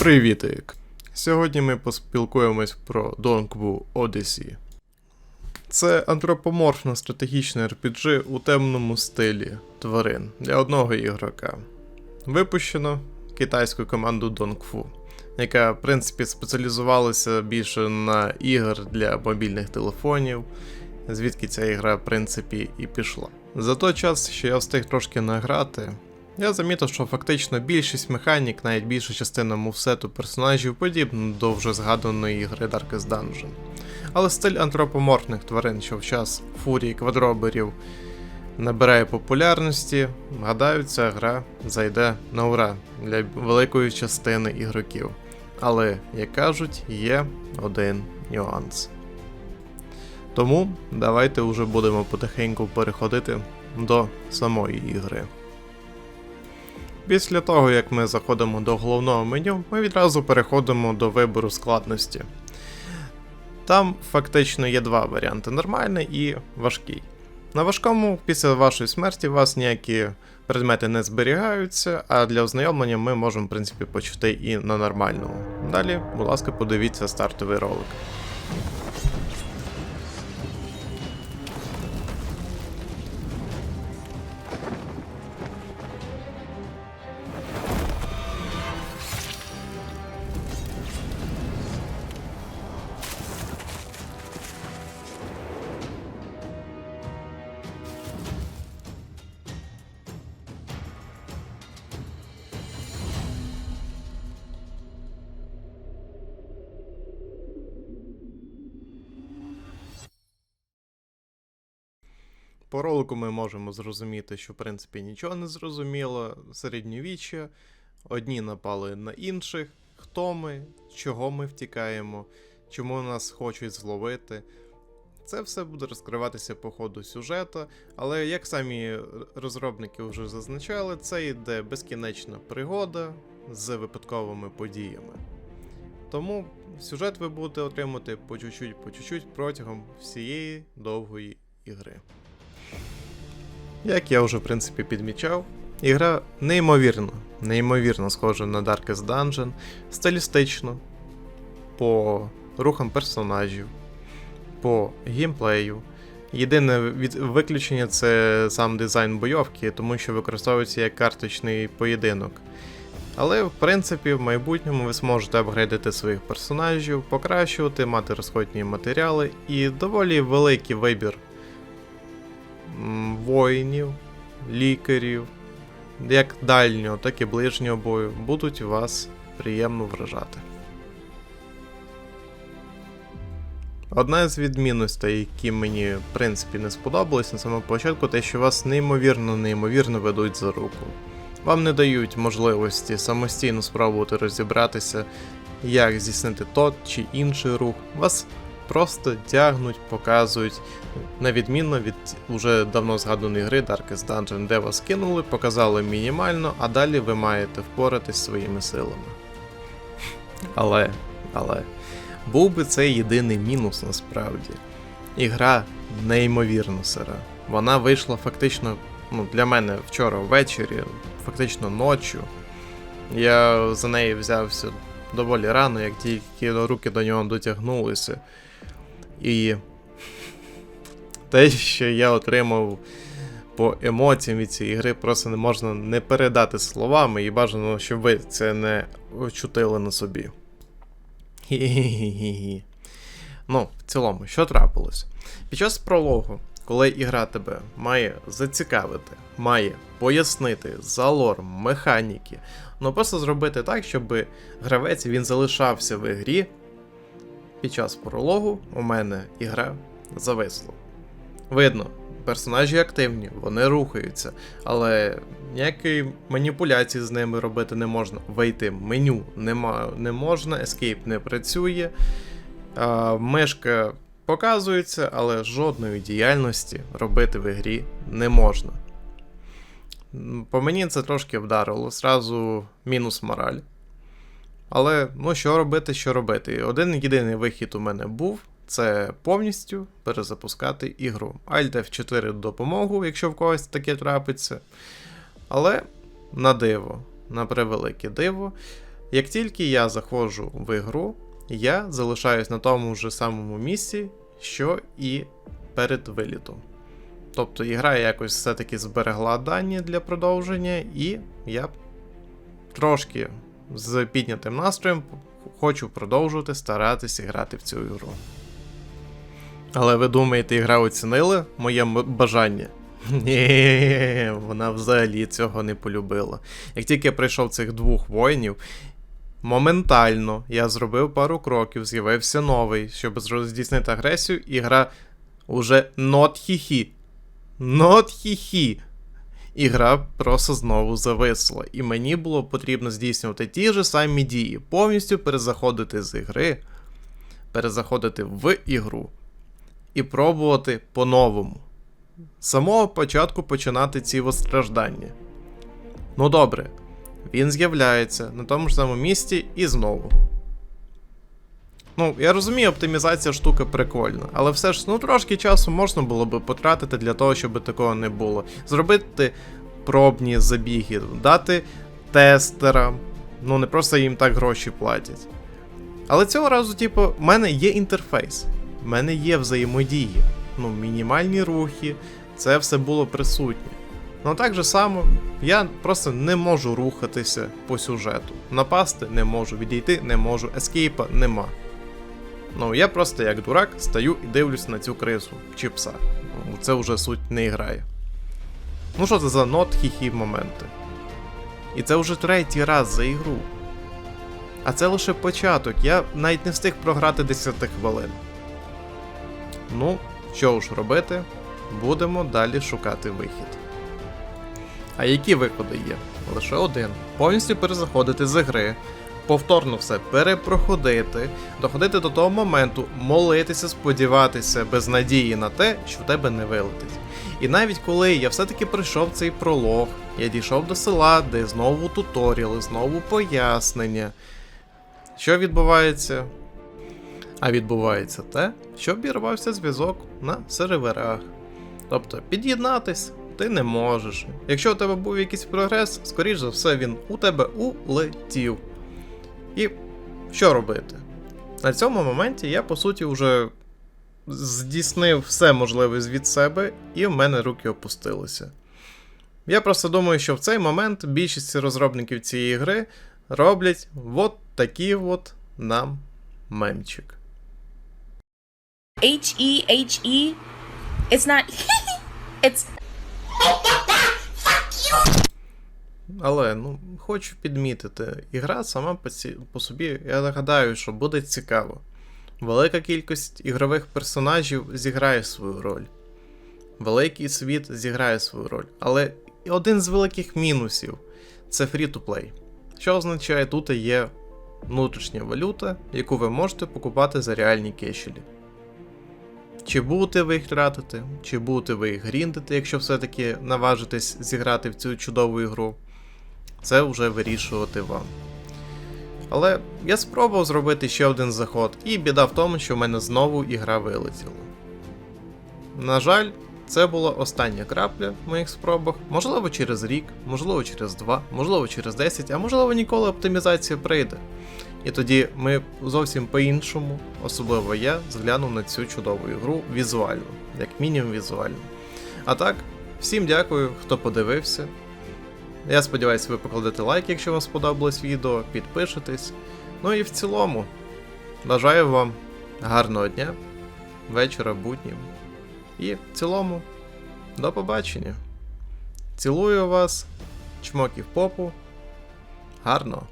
Привітик! Сьогодні ми поспілкуємось про Donkwu Odyssey. Це антропоморфно стратегічне RPG у темному стилі тварин для одного ігрока. Випущено китайською командою Donkwu, яка, в принципі, спеціалізувалася більше на ігор для мобільних телефонів, звідки ця ігра, в принципі, і пішла. За той час, що я встиг трошки награти, я замітив, що фактично більшість механік, навіть більша частина мувсету персонажів подібна до вже згаданої ігри Darkest Dungeon. Але стиль антропоморфних тварин, що в час фурії квадроберів набирає популярності, гадаю, ця гра зайде на ура для великої частини ігроків. Але, як кажуть, є один нюанс. Тому давайте вже будемо потихеньку переходити до самої ігри. Після того, як ми заходимо до головного меню, ми відразу переходимо до вибору складності. Там фактично є два варіанти: нормальний і важкий. На важкому, після вашої смерті, у вас ніякі предмети не зберігаються, а для ознайомлення ми можемо, в принципі, почати і на нормальному. Далі, будь ласка, подивіться стартовий ролик. По ролику ми можемо зрозуміти, що в принципі нічого не зрозуміло. Середньовіччя, одні напали на інших. Хто ми, чого ми втікаємо, чому нас хочуть зловити. Це все буде розкриватися по ходу сюжету, але як самі розробники вже зазначали, це йде безкінечна пригода з випадковими подіями. Тому сюжет ви будете отримати по чуть-чуть, по чуть-чуть протягом всієї довгої ігри. Як я вже в принципі підмічав, ігра неймовірно, неймовірно схожа на Darkest Dungeon, стилістично, по рухам персонажів, по геймплею. Єдине виключення це сам дизайн бойовки, тому що використовується як карточний поєдинок. Але, в принципі, в майбутньому ви зможете апгрейдити своїх персонажів, покращувати, мати розходні матеріали і доволі великий вибір воїнів, лікарів, як дальнього, так і ближнього бою, будуть вас приємно вражати. Одна з відмінностей, які мені в принципі не сподобались на самому початку, те, що вас неймовірно, неймовірно ведуть за руку. Вам не дають можливості самостійно спробувати розібратися, як здійснити тот чи інший рух. Вас просто тягнуть, показують, на відміну від уже давно згаданої гри Darkest Dungeon, де вас кинули, показали мінімально, а далі ви маєте впоратись своїми силами. Але, але, був би це єдиний мінус насправді. Ігра неймовірно сира. Вона вийшла фактично ну, для мене вчора ввечері, фактично ночі. Я за неї взявся доволі рано, як тільки руки до нього дотягнулися. І те, що я отримав по емоціям від цієї гри, просто не можна не передати словами, і бажано, щоб ви це не очутили на собі. Хі-хі-хі-хі. Ну, в цілому, що трапилось? Під час прологу, коли ігра тебе має зацікавити, має пояснити залор, механіки, ну просто зробити так, щоб гравець він залишався в ігрі. Під час прологу у мене ігра зависла. Видно, персонажі активні, вони рухаються, але ніякої маніпуляції з ними робити не можна. Вийти меню нема, не можна, Escape не працює. А, Мишка показується, але жодної діяльності робити в ігрі не можна. По мені це трошки вдарило, зразу мінус мораль. Але ну що робити, що робити? Один єдиний вихід у мене був це повністю перезапускати ігру. Alt F4 допомогу, якщо в когось таке трапиться. Але на диво, на превелике диво, Як тільки я заходжу в ігру, я залишаюсь на тому ж самому місці, що і перед вилітом. Тобто ігра якось все-таки зберегла дані для продовження, і я трошки з піднятим настроєм хочу продовжувати старатися грати в цю ігру. Але ви думаєте, ігра оцінила моє бажання? Ні, вона взагалі цього не полюбила. Як тільки я пройшов цих двох воїнів, моментально я зробив пару кроків, з'явився новий, щоб здійснити агресію, і гра уже not хі-хі. Not хі-хі. І гра просто знову зависла. І мені було потрібно здійснювати ті ж самі дії, повністю перезаходити з ігри, перезаходити в ігру і пробувати по-новому. З самого початку починати ці страждання. Ну добре, він з'являється на тому ж самому місці і знову. Ну, я розумію, оптимізація штука прикольна, але все ж ну трошки часу можна було би потратити для того, щоб такого не було. Зробити пробні забіги, дати тестерам, ну не просто їм так гроші платять. Але цього разу, типу, в мене є інтерфейс, в мене є взаємодії, ну, мінімальні рухи, це все було присутнє. Ну так же само, я просто не можу рухатися по сюжету. Напасти не можу, відійти не можу, ескейпа нема. Ну, я просто як дурак стою і дивлюсь на цю крису чи пса. Ну, Це вже суть не грає. Ну що це за нот хі моменти? І це вже третій раз за ігру. А це лише початок, я навіть не встиг програти 10 хвилин. Ну, що ж робити, будемо далі шукати вихід. А які виходи є? Лише один. Повністю перезаходити з гри, повторно все перепроходити, доходити до того моменту, молитися, сподіватися без надії на те, що в тебе не вилетить. І навіть коли я все-таки пройшов цей пролог, я дійшов до села, де знову туторіали, знову пояснення. Що відбувається? А відбувається те, що обірвався зв'язок на серверах. Тобто під'єднатись ти не можеш. Якщо у тебе був якийсь прогрес, скоріш за все він у тебе улетів. І що робити? На цьому моменті я, по суті, вже здійснив все можливе від себе, і в мене руки опустилися. Я просто думаю, що в цей момент більшість розробників цієї гри роблять от такий от нам мемчик. H E H E. It's not. it's Але ну, хочу підмітити, ігра сама по, ці, по собі, я нагадаю, що буде цікаво. Велика кількість ігрових персонажів зіграє свою роль. Великий світ зіграє свою роль. Але один з великих мінусів це free-to-play. Що означає, тут є внутрішня валюта, яку ви можете покупати за реальні кешелі. Чи будете ви їх тратити, чи будете ви їх гріндити, якщо все-таки наважитесь зіграти в цю чудову ігру, це вже вирішувати вам. Але я спробував зробити ще один заход, і біда в тому, що в мене знову ігра вилетіла. На жаль, це була остання крапля в моїх спробах. Можливо, через рік, можливо, через два, можливо, через 10, а можливо, ніколи оптимізація прийде. І тоді ми зовсім по-іншому, особливо я, зглянув на цю чудову ігру візуально, як мінімум візуально. А так, всім дякую, хто подивився. Я сподіваюся, ви покладете лайк, якщо вам сподобалось відео, підпишетесь. Ну і в цілому, бажаю вам гарного дня, вечора, буднів. І в цілому, до побачення. Цілую вас, чмоків попу. Гарного!